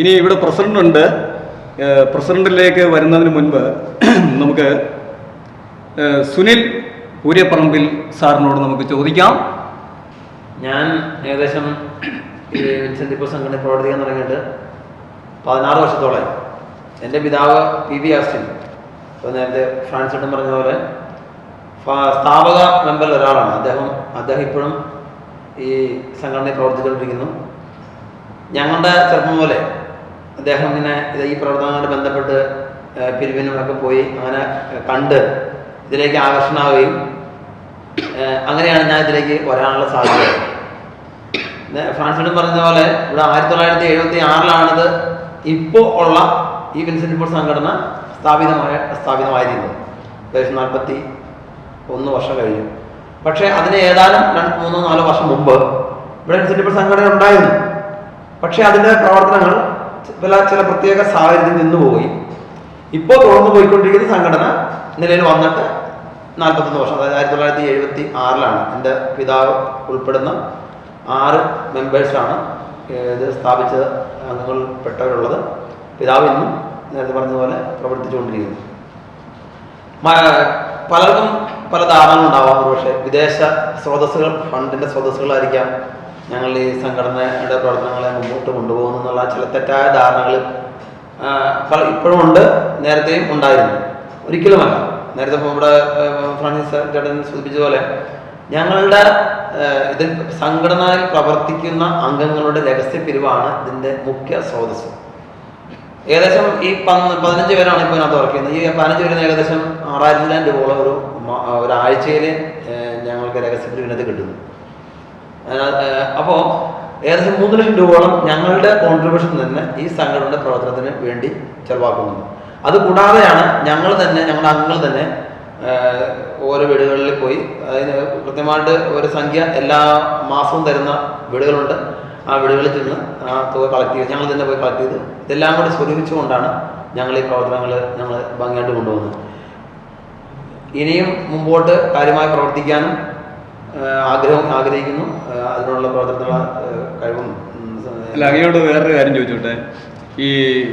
ഇനി ഇവിടെ പ്രസിഡന്റ് ഉണ്ട് പ്രസിഡന്റിലേക്ക് വരുന്നതിന് മുൻപ് നമുക്ക് സുനിൽ പൂര്യപ്പറമ്പിൽ സാറിനോട് നമുക്ക് ചോദിക്കാം. ഞാൻ ഏകദേശം ഈ സംഘടന പ്രവർത്തിക്കാൻ തുടങ്ങിയിട്ട് പതിനാറ് വർഷത്തോളം എന്റെ പിതാവ് പി വി ആസ്റ്റിൻ ഇപ്പോൾ നേരത്തെ ഫ്രാൻസ് ഏട്ടൻ പറഞ്ഞ പോലെ സ്ഥാപക മെമ്പറിൽ ഒരാളാണ്. അദ്ദേഹം അദ്ദേഹം ഇപ്പോഴും ഈ സംഘടനയിൽ പ്രവർത്തിച്ചുകൊണ്ടിരിക്കുന്നു. ഞങ്ങളുടെ ചെറുപ്പം പോലെ അദ്ദേഹം ഇങ്ങനെ ഈ പ്രവർത്തനങ്ങളോട് ബന്ധപ്പെട്ട് പിരിവിനൊക്കെ പോയി അങ്ങനെ കണ്ട് ഇതിലേക്ക് ആകർഷണമാവുകയും അങ്ങനെയാണ് ഞാൻ ഇതിലേക്ക് വരാനുള്ള സാധ്യത. ഫ്രാൻസിനും പറഞ്ഞ പോലെ ഇവിടെ ആയിരത്തി തൊള്ളായിരത്തി എഴുപത്തി ആറിലാണിത് ഇപ്പോൾ ഉള്ള ഈ വിൻസെന്റ് ഇപ്പോൾ സംഘടന സ്ഥാപിതമായ സ്ഥാപിതമായിരിക്കുന്നത്. ഏകദേശം നാൽപ്പത്തി ഒന്ന് വർഷം കഴിഞ്ഞു. പക്ഷേ അതിന് ഏതാനും രണ്ട് മൂന്നോ നാലോ വർഷം മുമ്പ് ഇവിടെ വിൻസെന്റ് ഇപ്പോൾ സംഘടന ഉണ്ടായിരുന്നു. പക്ഷേ അതിന്റെ പ്രവർത്തനങ്ങൾ ചില ചില പ്രത്യേക സാഹചര്യത്തിൽ നിന്നുപോയി ഇപ്പോൾ തുറന്നു പോയിക്കൊണ്ടിരിക്കുന്ന സംഘടന നിലയിൽ വന്നിട്ട് നാൽപ്പത്തൊന്ന് വർഷം അതായത് ആയിരത്തി തൊള്ളായിരത്തി എഴുപത്തി ആറിലാണ് എന്റെ പിതാവ് ഉൾപ്പെടുന്ന ആറ് മെമ്പേഴ്സാണ് ഇത് സ്ഥാപിച്ച അംഗങ്ങളിൽപ്പെട്ടവരുള്ളത് പിതാവ് ഇന്നും നേരത്തെ പറഞ്ഞതുപോലെ പ്രവർത്തിച്ചുകൊണ്ടിരിക്കുന്നു. പലർക്കും പല ധാരണകളുണ്ടാവാം. ഒരുപക്ഷെ പക്ഷേ വിദേശ സ്രോതസ്സുകൾ ഫണ്ടിന്റെ സ്രോതസ്സുകളായിരിക്കാം. ഞങ്ങൾ ഈ സംഘടനയുടെ പ്രവർത്തനങ്ങളെ മുമ്പോട്ട് കൊണ്ടുപോകുന്നു എന്നുള്ള ചില തെറ്റായ ധാരണകൾ ഇപ്പോഴും ഉണ്ട് നേരത്തെയും ഉണ്ടായിരുന്നു. ഒരിക്കലുമല്ല നേരത്തെ ഇവിടെ ഫ്രാൻസിസ് ചേട്ടൻ സൂചിപ്പിച്ച പോലെ ഞങ്ങളുടെ ഇതിൽ സംഘടനയിൽ പ്രവർത്തിക്കുന്ന അംഗങ്ങളുടെ രഹസ്യ പിരിവാണ് ഇതിന്റെ മുഖ്യ സ്രോതസ് ഏകദേശം ഈ പതിനഞ്ച് പേരാണ് ഇപ്പോൾ ഇതിനകത്ത് വർക്ക് ചെയ്യുന്നത്. ഈ പതിനഞ്ച് പേരുന്ന ഏകദേശം ആറായിരത്തിലായിരം രൂപ ഒരു ഒരാഴ്ചയിൽ ഞങ്ങൾക്ക് രഹസ്യ പിരിവിനകത്ത് കിട്ടുന്നു. അപ്പോൾ ഏകദേശം മൂന്ന് ലക്ഷം രൂപയോളം ഞങ്ങളുടെ കോൺട്രിബ്യൂഷൻ തന്നെ ഈ സംഘടനയുടെ പ്രവർത്തനത്തിന് വേണ്ടി ചെലവാക്കുന്നുണ്ട്. അത് കൂടാതെയാണ് ഞങ്ങൾ തന്നെ ഞങ്ങളുടെ അംഗങ്ങൾ തന്നെ ഓരോ വീടുകളിൽ പോയി അതിന് കൃത്യമായിട്ട് ഒരു സംഖ്യ എല്ലാ മാസവും തരുന്ന വീടുകളുണ്ട്. ആ വീടുകളിൽ ചെന്ന് ആ തുക കളക്ട് ചെയ്ത് ഞങ്ങൾ തന്നെ പോയി കളക്ട് ചെയ്ത് ഇതെല്ലാം കൂടി സ്വരൂപിച്ചുകൊണ്ടാണ് ഞങ്ങൾ ഈ പ്രവർത്തനങ്ങൾ ഞങ്ങൾ ഭംഗിയായിട്ട് കൊണ്ടുപോകുന്നത്. ഇനിയും മുമ്പോട്ട് കാര്യമായി പ്രവർത്തിക്കാനും ആഗ്രഹം ആഗ്രഹിക്കുന്നു. അതിനുള്ള പ്രവർത്തനത്തിനുള്ള കഴിവും അല്ല അങ്ങയോട് വേറൊരു കാര്യം ചോദിച്ചോട്ടെ? ഈ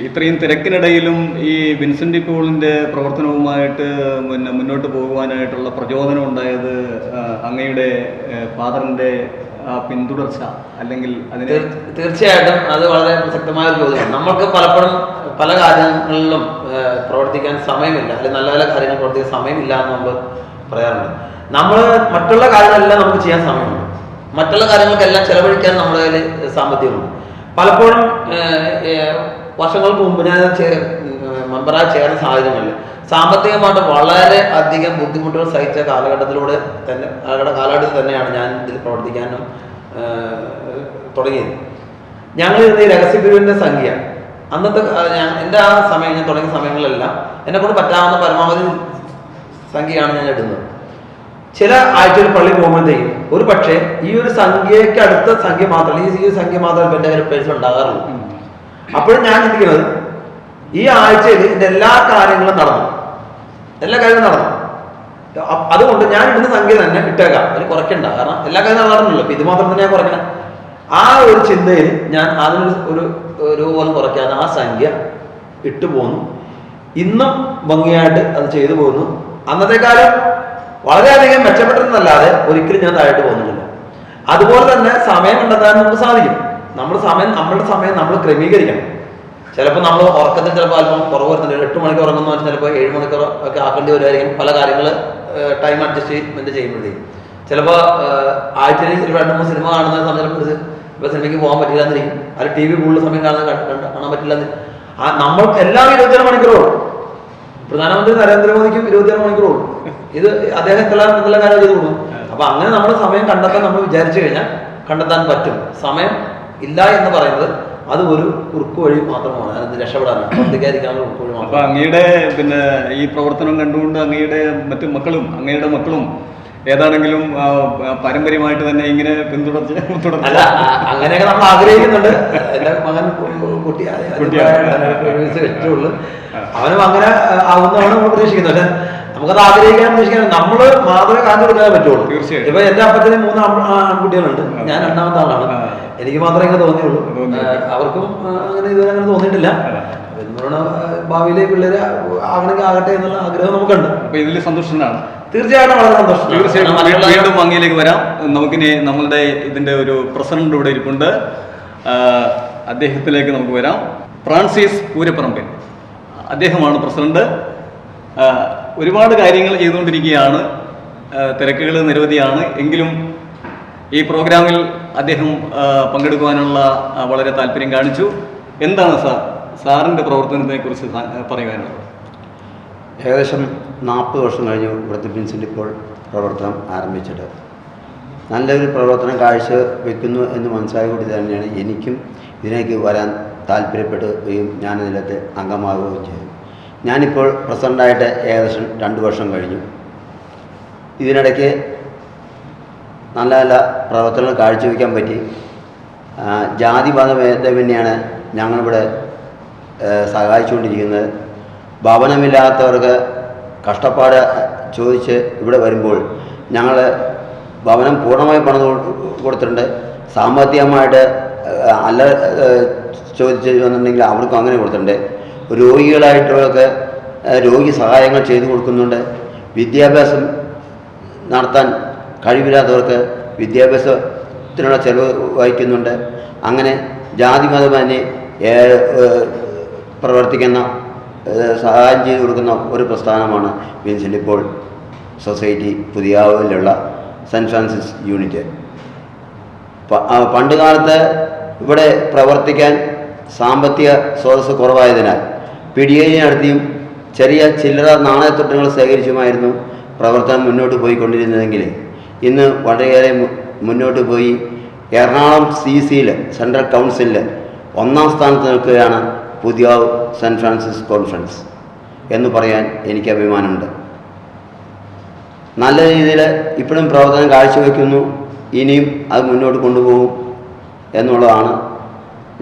ഇത്രയും തിരക്കിനിടയിലും ഈ വിൻസെന്റ് പോളിന്റെ പ്രവർത്തനവുമായിട്ട് പിന്നെ മുന്നോട്ട് പോകുവാനായിട്ടുള്ള പ്രചോദനം ഉണ്ടായത് അങ്ങയുടെ ഫാദറിന്റെ ആ പിന്തുടർച്ച അല്ലെങ്കിൽ അതിന് തീർ- തീർച്ചയായിട്ടും അത് വളരെ പ്രസക്തമായ ഒരു ചോദ്യമാണ്. നമ്മൾക്ക് പലപ്പോഴും പല കാര്യങ്ങളിലും പ്രവർത്തിക്കാൻ സമയമില്ല. അല്ലെങ്കിൽ നല്ല നല്ല കാര്യങ്ങൾ പ്രവർത്തിക്കാൻ സമയമില്ല എന്ന് നമ്മൾ പറയാറുണ്ട്. നമ്മൾ മറ്റുള്ള കാര്യങ്ങളെല്ലാം നമുക്ക് ചെയ്യാൻ സമയമുണ്ട്. മറ്റുള്ള കാര്യങ്ങൾക്കെല്ലാം ചെലവഴിക്കാൻ നമ്മുടെ കയ്യിൽ സാമ്പത്തികമുണ്ട്. പലപ്പോഴും വർഷങ്ങൾക്ക് മുമ്പ് ഞാൻ മെമ്പറായി ചേർന്ന സാഹചര്യങ്ങളിൽ സാമ്പത്തികമായിട്ട് വളരെ അധികം ബുദ്ധിമുട്ടുകൾ സഹിച്ച കാലഘട്ടത്തിലൂടെ തന്നെ കാലഘട്ട കാലഘട്ടത്തിൽ തന്നെയാണ് ഞാൻ ഇതിൽ പ്രവർത്തിക്കാനും തുടങ്ങിയത്. ഞങ്ങൾ ഇരുന്ന ഈ രഹസ്യ രഹസ്യപിരിവിന്റെ സംഖ്യ അന്നത്തെ എന്റെ ആ സമയം ഞാൻ തുടങ്ങിയ സമയങ്ങളിലെല്ലാം എന്നെ കൊണ്ട് പറ്റാവുന്ന പരമാവധി സംഖ്യയാണ് ഞാൻ ഇടുന്നത്. ചില ആഴ്ചയിൽ പള്ളി പോകുമ്പോഴത്തേക്കും ഒരു പക്ഷേ ഈ ഒരു സംഖ്യയ്ക്ക് അടുത്ത സംഖ്യ മാത്രമല്ല ഈ സംഖ്യ മാത്രമല്ല എന്റെ കയ്യിൽ പേഴ്സ് ഉണ്ടാകാറുള്ളൂ. അപ്പോഴും ഞാൻ ചിന്തിക്കുന്നത് ഈ ആഴ്ചയിൽ എന്റെ എല്ലാ കാര്യങ്ങളും നടന്നു. എല്ലാ കാര്യങ്ങളും നടന്നു. അതുകൊണ്ട് ഞാൻ ഇടുന്ന സംഖ്യ തന്നെ ഇട്ടേക്കാം. അതിന് കുറയ്ക്കണ്ട. കാരണം എല്ലാ കാര്യങ്ങളും നടന്നുള്ളൂ അപ്പൊ ഇത് മാത്രം തന്നെ ഞാൻ കുറയ്ക്കണം. ആ ഒരു ചിന്തയിൽ ഞാൻ അതിനൊരു ഒരു രൂപ പോലും കുറയ്ക്കാതെ ആ സംഖ്യ ഇട്ടു പോന്നു. ഇന്നും ഭംഗിയായിട്ട് അത് ചെയ്തു പോകുന്നു അന്നത്തെ കാലം വളരെയധികം മെച്ചപ്പെട്ടതെന്നല്ലാതെ ഒരിക്കലും ഞാൻ താഴോട്ട് പോകുന്നില്ല. അതുപോലെ തന്നെ സമയം കണ്ടെത്താൻ നമുക്ക് സാധിക്കും. നമ്മൾ സമയം നമ്മളുടെ സമയം നമ്മൾ ക്രമീകരിക്കണം. ചിലപ്പോൾ നമ്മൾ ഉറക്കത്തിൽ ചിലപ്പോൾ അല്പം കുറവ് വരുന്നുണ്ട്. എട്ട് മണിക്ക് ഉറങ്ങുന്ന വെച്ചാൽ ചിലപ്പോൾ ഏഴ് മണിക്കൂർ ഒക്കെ ആക്കേണ്ടി വരുമായിരിക്കും. പല കാര്യങ്ങൾ ടൈം അഡ്ജസ്റ്റ്മെന്റ് ചെയ്യുമ്പോഴത്തേക്കും. ചിലപ്പോൾ ആഴ്ചയിൽ രണ്ട് മൂന്ന് സിനിമ കാണുന്ന സമയത്ത് ഇപ്പോൾ സിനിമയ്ക്ക് പോകാൻ പറ്റില്ല എന്നിരിക്കും അത് ടി വി കൂടുതൽ സമയം കാണുന്ന കാണാൻ പറ്റില്ല നമ്മൾ എല്ലാം ഇരുപത്തിയേഴ് മണിക്കൂറുള്ളൂ പ്രധാനമന്ത്രി നരേന്ദ്രമോദിക്കും ഇരുപത്തിയാറ് മണിക്കൂർ ഉള്ളു. ഇത് അദ്ദേഹം എന്തെല്ലാം എന്തെല്ലാം കാര്യം ചെയ്തു കൊടുക്കും അപ്പൊ അങ്ങനെ നമ്മൾ സമയം കണ്ടെത്താൻ നമ്മൾ വിചാരിച്ചു കഴിഞ്ഞാൽ കണ്ടെത്താൻ പറ്റും. സമയം ഇല്ല എന്ന് പറയുന്നത് അത് ഒരു കുറുക്കു വഴി മാത്രമാണ്. അത് രക്ഷപ്പെടാനാണ്. മാത്രം അങ്ങയുടെ പിന്നെ ഈ പ്രവർത്തനം കണ്ടുകൊണ്ട് അങ്ങയുടെ മറ്റു മക്കളും അങ്ങയുടെ മക്കളും ഏതാണെങ്കിലും പാരമ്പര്യമായിട്ട് തന്നെ ഇങ്ങനെ പിന്തുടർച്ച് അല്ല അങ്ങനെയൊക്കെ നമ്മൾ ആഗ്രഹിക്കുന്നുണ്ട്. എന്റെ മകൻ കുട്ടി. വെച്ചുള്ളൂ അവനും അങ്ങനെ ആവുന്നതാണ് നമ്മൾ പ്രതീക്ഷിക്കുന്നത്. പക്ഷെ നമുക്കത് ആഗ്രഹിക്കാൻ പ്രതീക്ഷിക്കാൻ നമ്മൾ മാത്രമേ കാണു കൊടുക്കാൻ പറ്റുള്ളൂ. തീർച്ചയായും ഇപ്പൊ എന്റെ അപ്പത്തിന് മൂന്ന് ആൺ- ആൺകുട്ടികളുണ്ട്. ഞാൻ രണ്ടാമത്തെ ആളാണ്. എനിക്ക് മാത്രമേ ഇങ്ങനെ തോന്നിയുള്ളൂ. അവർക്കും അങ്ങനെ ഇതുവരെ അങ്ങനെ തോന്നിയിട്ടില്ല. എന്താണ് ഭാവിയിലെ പിള്ളേര് ആകണമെങ്കിൽ ആകട്ടെ എന്നുള്ള ആഗ്രഹം നമുക്കുണ്ട്. അപ്പൊ ഇതിൽ സന്തുഷ്ടനാണ് തീർച്ചയായിട്ടും വളരെ സന്തോഷം. തീർച്ചയായിട്ടും വീണ്ടും അങ്ങയിലേക്ക് വരാം. നമുക്കിനി നമ്മളുടെ ഇതിന്റെ ഒരു പ്രസിഡന്റ് ഇവിടെ ഇരിപ്പുണ്ട്. അദ്ദേഹത്തിലേക്ക് നമുക്ക് വരാം. ഫ്രാൻസിസ് പൂരപ്പറമ്പിൽ. അദ്ദേഹമാണ് പ്രസിഡന്റ്. ഒരുപാട് കാര്യങ്ങൾ ചെയ്തുകൊണ്ടിരിക്കുകയാണ്. തിരക്കുകൾ നിരവധിയാണ്. എങ്കിലും ഈ പ്രോഗ്രാമിൽ അദ്ദേഹം പങ്കെടുക്കുവാനുള്ള വളരെ താല്പര്യം കാണിച്ചു. എന്താണ് സാർ? സാറിന്റെ പ്രവർത്തനത്തെ കുറിച്ച് പറയുവാനുള്ളത് ഏകദേശം നാൽപ്പത് വർഷം കഴിഞ്ഞു ഇവിടുത്തെ പിൻസിന്റെ ഇപ്പോൾ പ്രവർത്തനം ആരംഭിച്ചിട്ട്. നല്ലൊരു പ്രവർത്തനം കാഴ്ച വയ്ക്കുന്നു എന്ന് മനസ്സിലായതുകൊണ്ട് തന്നെയാണ് എനിക്കും ഇതിലേക്ക് വരാൻ താല്പര്യപ്പെടുകയും ഞാനിതിലത്തെ അംഗമാവുകയും ചെയ്തു. ഞാനിപ്പോൾ പ്രസിഡന്റായിട്ട് ഏകദേശം രണ്ട് വർഷം കഴിഞ്ഞു. ഇതിനിടയ്ക്ക് നല്ല നല്ല പ്രവർത്തനങ്ങൾ കാഴ്ചവെക്കാൻ പറ്റി. ആ, ജാതി മത ഭേദമന്യാണ് ഞങ്ങളിവിടെ സഹായിച്ചുകൊണ്ടിരിക്കുന്നത്. ഭവനമില്ലാത്തവർക്ക് കഷ്ടപ്പാട് ചോദിച്ച് ഇവിടെ വരുമ്പോൾ ഞങ്ങൾ ഭവനം പൂർണമായി പണം കൊടുത്തിട്ടുണ്ട്. സാമ്പത്തികമായിട്ട് അല്ല ചോദിച്ചു വന്നിട്ടുണ്ടെങ്കിൽ അവർക്കും അങ്ങനെ കൊടുത്തിട്ടുണ്ട്. രോഗികളായിട്ടുള്ളവർക്ക് രോഗി സഹായങ്ങൾ ചെയ്തു കൊടുക്കുന്നുണ്ട്. വിദ്യാഭ്യാസം നടത്താൻ കഴിവില്ലാത്തവർക്ക് വിദ്യാഭ്യാസത്തിനുള്ള ചെലവ് വഹിക്കുന്നുണ്ട്. അങ്ങനെ ജാതി മതമന്യേ പ്രവർത്തിക്കുന്ന സഹായം ചെയ്തു കൊടുക്കുന്ന ഒരു പ്രസ്ഥാനമാണ് വിൻസെന്റ് ഇപ്പോൾ സൊസൈറ്റി പുതിയാവിലുള്ള സെന്റ് ഫ്രാൻസിസ് യൂണിറ്റ്. പണ്ട് കാലത്ത് ഇവിടെ പ്രവർത്തിക്കാൻ സാമ്പത്തിക സ്രോതസ് കുറവായതിനാൽ പിടിയേരി നടത്തിയും ചെറിയ ചില്ലറ നാണയത്തൊട്ടങ്ങൾ ശേഖരിച്ചുമായിരുന്നു പ്രവർത്തനം മുന്നോട്ട് പോയിക്കൊണ്ടിരുന്നതെങ്കിൽ. ഇന്ന് വളരെയേറെ മുന്നോട്ട് പോയി. എറണാകുളം സി സിയിൽ സെൻട്രൽ കൗൺസിലിൽ ഒന്നാം സ്ഥാനത്ത് നിൽക്കുകയാണ് പുതിയ സെന്റ് ഫ്രാൻസിസ് കോൺഫറൻസ് എന്ന് പറയാൻ എനിക്ക് അഭിമാനമുണ്ട്. നല്ല രീതിയിൽ ഇപ്പോഴും പ്രവർത്തനം കാഴ്ചവെക്കുന്നു. ഇനിയും അത് മുന്നോട്ട് കൊണ്ടുപോകും എന്നുള്ളതാണ്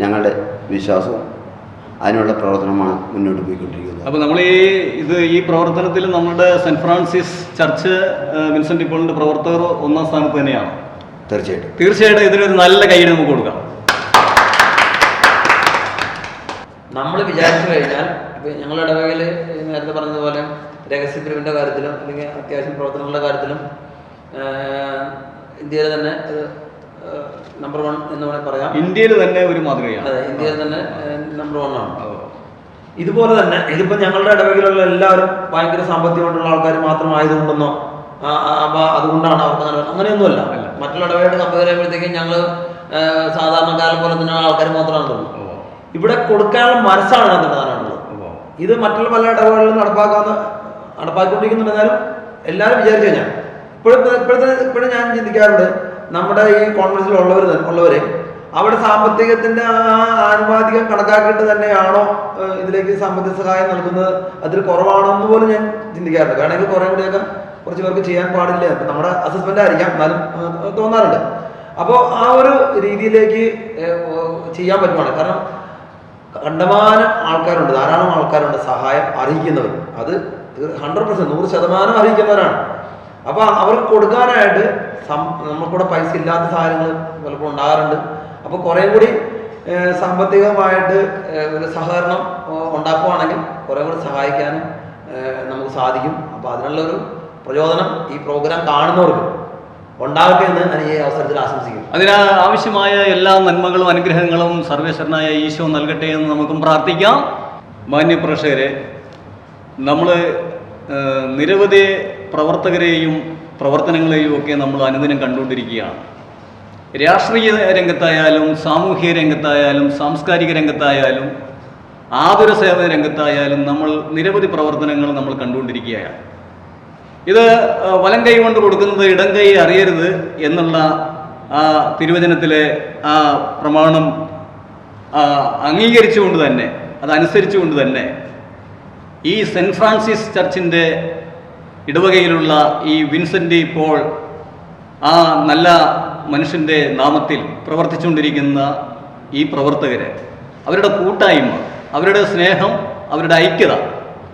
ഞങ്ങളുടെ വിശ്വാസം. അതിനുള്ള പ്രവർത്തനമാണ് മുന്നോട്ട് പോയിക്കൊണ്ടിരിക്കുന്നത്. അപ്പോൾ നമ്മൾ ഈ ഇത് ഈ പ്രവർത്തനത്തിൽ നമ്മുടെ സെന്റ് ഫ്രാൻസിസ് ചർച്ച് വിൻസെന്റ് ഇപ്പോളിന്റെ പ്രവർത്തകർ ഒന്നാം സ്ഥാനത്ത് തന്നെയാണ്. തീർച്ചയായിട്ടും. തീർച്ചയായിട്ടും ഇതിനൊരു നല്ല കൈയ്യടി നമുക്ക് കൊടുക്കാം. നമ്മൾ വിചാരിച്ചു കഴിഞ്ഞാൽ ഇപ്പൊ ഞങ്ങളുടെ ഇടവകയിൽ നേരത്തെ പറഞ്ഞതുപോലെ രഹസ്യപിരിവിന്റെ കാര്യത്തിലും അല്ലെങ്കിൽ അത്യാവശ്യം പ്രവർത്തനങ്ങളുടെ കാര്യത്തിലും ഇന്ത്യയിൽ തന്നെ നമ്പർ വൺ എന്ന് വേണമെങ്കിൽ പറയാം. ഇന്ത്യയിൽ തന്നെ ഒരു മാതൃകയാണ്. അതെ ഇന്ത്യയിൽ തന്നെ നമ്പർ വൺ ആണ്. ഇതുപോലെ തന്നെ ഇതിപ്പോ ഞങ്ങളുടെ ഇടവകയിലുള്ള എല്ലാവരും ഭയങ്കര സാമ്പത്തികമായിട്ടുള്ള ആൾക്കാർ മാത്രം ആയതുകൊണ്ടെന്നോ ആ, അപ്പൊ അതുകൊണ്ടാണ് അവർക്ക് അങ്ങനെ അങ്ങനെയൊന്നുമല്ല. മറ്റുള്ള ഇടവകയുടെ കമ്പയർ ചെയ്യുമ്പോഴത്തേക്കും ഞങ്ങൾ സാധാരണക്കാരെ പോലെ തന്നെ ആൾക്കാർ മാത്രമാണ് തോന്നുന്നത് ഇവിടെ കൊടുക്കാനുള്ള മനസ്സാണ് അതിന് പ്രധാനമായിട്ടുള്ളത് ഇത് മറ്റുള്ള പല ഇടപാടുകളിലും നടപ്പാക്കാവുന്ന നടപ്പാക്കിക്കൊണ്ടിരിക്കുന്നുണ്ടെന്നാലും എല്ലാവരും വിചാരിച്ചു കഴിഞ്ഞാൽ ഇപ്പോഴും ഇപ്പോഴത്തെ ഇപ്പോഴും ഞാൻ ചിന്തിക്കാറുണ്ട് നമ്മുടെ ഈ കോൺഗ്രസിൽ ഉള്ളവർ ഉള്ളവരെ അവിടെ സാമ്പത്തികത്തിന്റെ ആ ആനുപാതികം കണക്കാക്കിയിട്ട് തന്നെയാണോ ഇതിലേക്ക് സാമ്പത്തിക സഹായം നൽകുന്നത്? അതിൽ കുറവാണോ എന്ന് പോലും ഞാൻ ചിന്തിക്കാറുണ്ട് വേണമെങ്കിൽ കുറെ കൂടെയൊക്കെ കുറച്ച് പേർക്ക് ചെയ്യാൻ പാടില്ല. ഇപ്പം നമ്മുടെ അസസ്മെന്റ് ആയിരിക്കാം എന്നാലും തോന്നാറുണ്ട്. അപ്പോൾ ആ ഒരു രീതിയിലേക്ക് ചെയ്യാൻ പറ്റുവാണ്. കാരണം കണ്ടമാനം ആൾക്കാരുണ്ട് ധാരാളം ആൾക്കാരുണ്ട് സഹായം അറിയിക്കുന്നവർ. അത് ഹൺഡ്രഡ് പെർസെന്റ് നൂറ് ശതമാനം അറിയിക്കുന്നവരാണ്. അപ്പോൾ അവർക്ക് കൊടുക്കാനായിട്ട് നമുക്കിവിടെ പൈസ ഇല്ലാത്ത സാധനങ്ങൾ പലപ്പോഴും ഉണ്ടാകാറുണ്ട്. അപ്പോൾ കുറേ കൂടി സാമ്പത്തികമായിട്ട് ഒരു സഹകരണം ഉണ്ടാക്കുകയാണെങ്കിൽ കുറെ കൂടി സഹായിക്കാനും നമുക്ക് സാധിക്കും. അപ്പോൾ അതിനുള്ളൊരു പ്രചോദനം ഈ പ്രോഗ്രാം കാണുന്നവർക്ക്. ഉണ്ടാകട്ടെ എന്ന് ഞാൻ ഈ അവസരത്തിൽ ആശംസിക്കുന്നു. അതിന് ആവശ്യമായ എല്ലാ നന്മകളും അനുഗ്രഹങ്ങളും സർവേശ്വരനായ ഈശോ നൽകട്ടെ എന്ന് നമുക്കും പ്രാർത്ഥിക്കാം. മാന്യപ്രേക്ഷകരെ നമ്മൾ നിരവധി പ്രവർത്തകരെയും പ്രവർത്തനങ്ങളെയും ഒക്കെ നമ്മൾ അനുദിനം കണ്ടുകൊണ്ടിരിക്കുകയാണ്. രാഷ്ട്രീയ രംഗത്തായാലും സാമൂഹിക രംഗത്തായാലും സാംസ്കാരിക രംഗത്തായാലും ആതുര സേവന രംഗത്തായാലും നമ്മൾ നിരവധി പ്രവർത്തനങ്ങൾ നമ്മൾ കണ്ടുകൊണ്ടിരിക്കുകയാണ്. ഇത് വലം കൈ കൊണ്ട് കൊടുക്കുന്നത് ഇടം കൈ അറിയരുത് എന്നുള്ള ആ തിരുവചനത്തിലെ ആ പ്രമാണം അംഗീകരിച്ചുകൊണ്ട് തന്നെ അതനുസരിച്ചുകൊണ്ട് തന്നെ ഈ സെന്റ് ഫ്രാൻസിസ് ചർച്ചിന്റെ ഇടവകയിലുള്ള ഈ വിൻസെന്റ് പോൾ ആ നല്ല മനുഷ്യന്റെ നാമത്തിൽ പ്രവർത്തിച്ചുകൊണ്ടിരിക്കുന്ന ഈ പ്രവർത്തകരെ അവരുടെ കൂട്ടായ്മ അവരുടെ സ്നേഹം അവരുടെ ഐക്യത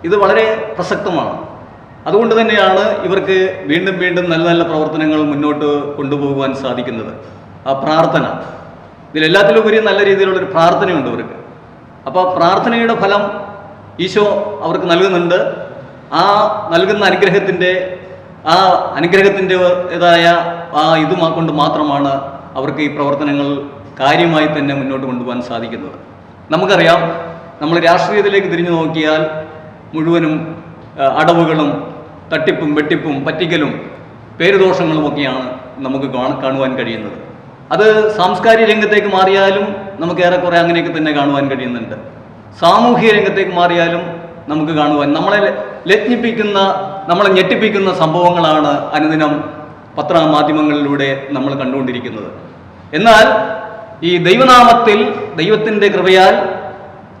ഇത് വളരെ പ്രസക്തമാണ്. അതുകൊണ്ട് തന്നെയാണ് ഇവർക്ക് വീണ്ടും വീണ്ടും നല്ല നല്ല പ്രവർത്തനങ്ങൾ മുന്നോട്ട് കൊണ്ടുപോകുവാൻ സാധിക്കുന്നത്. ആ പ്രാർത്ഥന. ഇതിലെല്ലാത്തിലുപരി നല്ല രീതിയിലുള്ളൊരു പ്രാർത്ഥനയുണ്ട് ഇവർക്ക്. അപ്പോൾ പ്രാർത്ഥനയുടെ ഫലം ഈശോ അവർക്ക് നൽകുന്നുണ്ട്. ആ നൽകുന്ന അനുഗ്രഹത്തിന്റെ ആ അനുഗ്രഹത്തിന്റെതായ ആ ഇത് കൊണ്ട് മാത്രമാണ് അവർക്ക് ഈ പ്രവർത്തനങ്ങൾ കാര്യമായി തന്നെ മുന്നോട്ട് കൊണ്ടുപോകാൻ സാധിക്കുന്നത്. നമുക്കറിയാം നമ്മൾ രാഷ്ട്രീയത്തിലേക്ക് തിരിഞ്ഞു നോക്കിയാൽ മുഴുവനും അടവുകളും തട്ടിപ്പും വെട്ടിപ്പും പറ്റിക്കലും പേരുദോഷങ്ങളും പേരുദോഷങ്ങളുമൊക്കെയാണ് നമുക്ക് കാണ- കാണുവാൻ കഴിയുന്നത്. അത് സാംസ്കാരിക രംഗത്തേക്ക് മാറിയാലും നമുക്ക് ഏറെക്കുറെ അങ്ങനെയൊക്കെ തന്നെ കാണുവാൻ കഴിയുന്നുണ്ട്. സാമൂഹിക രംഗത്തേക്ക് മാറിയാലും നമുക്ക് കാണുവാൻ നമ്മളെ ലജ്ഞിപ്പിക്കുന്ന നമ്മളെ ഞെട്ടിപ്പിക്കുന്ന സംഭവങ്ങളാണ് അനുദിനം പത്രമാധ്യമങ്ങളിലൂടെ നമ്മൾ കണ്ടുകൊണ്ടിരിക്കുന്നത്. എന്നാൽ ഈ ദൈവനാമത്തിൽ ദൈവത്തിന്റെ കൃപയാൽ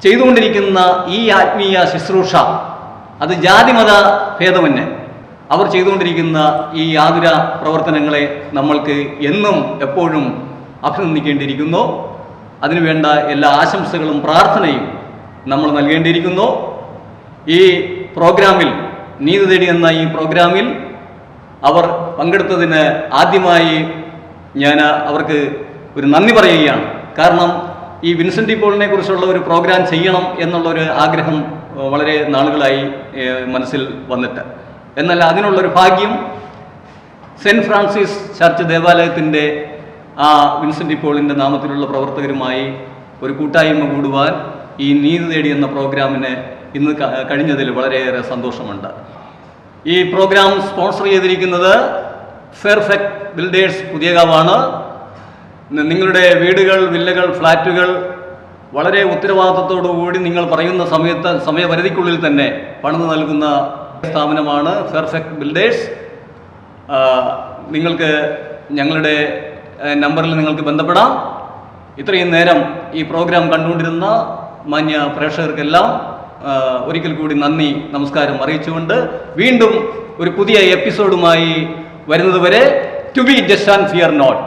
ചെയ്തുകൊണ്ടിരിക്കുന്ന ഈ ആത്മീയ ശുശ്രൂഷ അത് ജാതിമത ഭേദമന്യേ. അവർ ചെയ്തുകൊണ്ടിരിക്കുന്ന ഈ ആതുര പ്രവർത്തനങ്ങളെ നമ്മൾക്ക് എന്നും എപ്പോഴും അഭിനന്ദിക്കേണ്ടിയിരിക്കുന്നു. അതിനുവേണ്ട എല്ലാ ആശംസകളും പ്രാർത്ഥനയും നമ്മൾ നൽകേണ്ടിയിരിക്കുന്നു. ഈ പ്രോഗ്രാമിൽ നീതി തേടി എന്ന ഈ പ്രോഗ്രാമിൽ അവർ പങ്കെടുത്തതിന് ആദ്യമായി ഞാൻ അവർക്ക് ഒരു നന്ദി പറയുകയാണ്. കാരണം ഈ വിൻസെന്റ് പോളിനെ കുറിച്ചുള്ള ഒരു പ്രോഗ്രാം ചെയ്യണം എന്നുള്ളൊരു ആഗ്രഹം വളരെ നാളുകളായി മനസ്സിൽ വന്നിട്ട്. എന്നാൽ അതിനുള്ളൊരു ഭാഗ്യം സെന്റ് ഫ്രാൻസിസ് ചർച്ച് ദേവാലയത്തിന്റെ ആ വിൻസെന്റ് പോളിന്റെ നാമത്തിലുള്ള പ്രവർത്തകരുമായി ഒരു കൂട്ടായ്മ കൂടുവാൻ ഈ നീതി തേടി എന്ന പ്രോഗ്രാമിന് ഇന്ന് കഴിഞ്ഞതിൽ വളരെയേറെ സന്തോഷമുണ്ട്. ഈ പ്രോഗ്രാം സ്പോൺസർ ചെയ്തിരിക്കുന്നത് ഫെർഫെക്ട് ബിൽഡേഴ്സ് പുതിയകാവാണ് നിങ്ങളുടെ വീടുകൾ വില്ലകൾ ഫ്ലാറ്റുകൾ വളരെ ഉത്തരവാദിത്തത്തോടു കൂടി നിങ്ങൾ പറയുന്ന സമയത്ത് സമയപരിധിക്കുള്ളിൽ തന്നെ പണിത് നൽകുന്ന സ്ഥാപനമാണ് ഫെയർഫെക്ട് ബിൽഡേഴ്സ് നിങ്ങൾക്ക് ഞങ്ങളുടെ നമ്പറിൽ നിങ്ങൾക്ക് ബന്ധപ്പെടാം. ഇത്രയും നേരം ഈ പ്രോഗ്രാം കണ്ടുകൊണ്ടിരുന്ന മാന്യ പ്രേക്ഷകർക്കെല്ലാം ഒരിക്കൽ കൂടി നന്ദി നമസ്കാരം അറിയിച്ചുകൊണ്ട് വീണ്ടും ഒരു പുതിയ എപ്പിസോഡുമായി വരുന്നതുവരെ to be just and fear not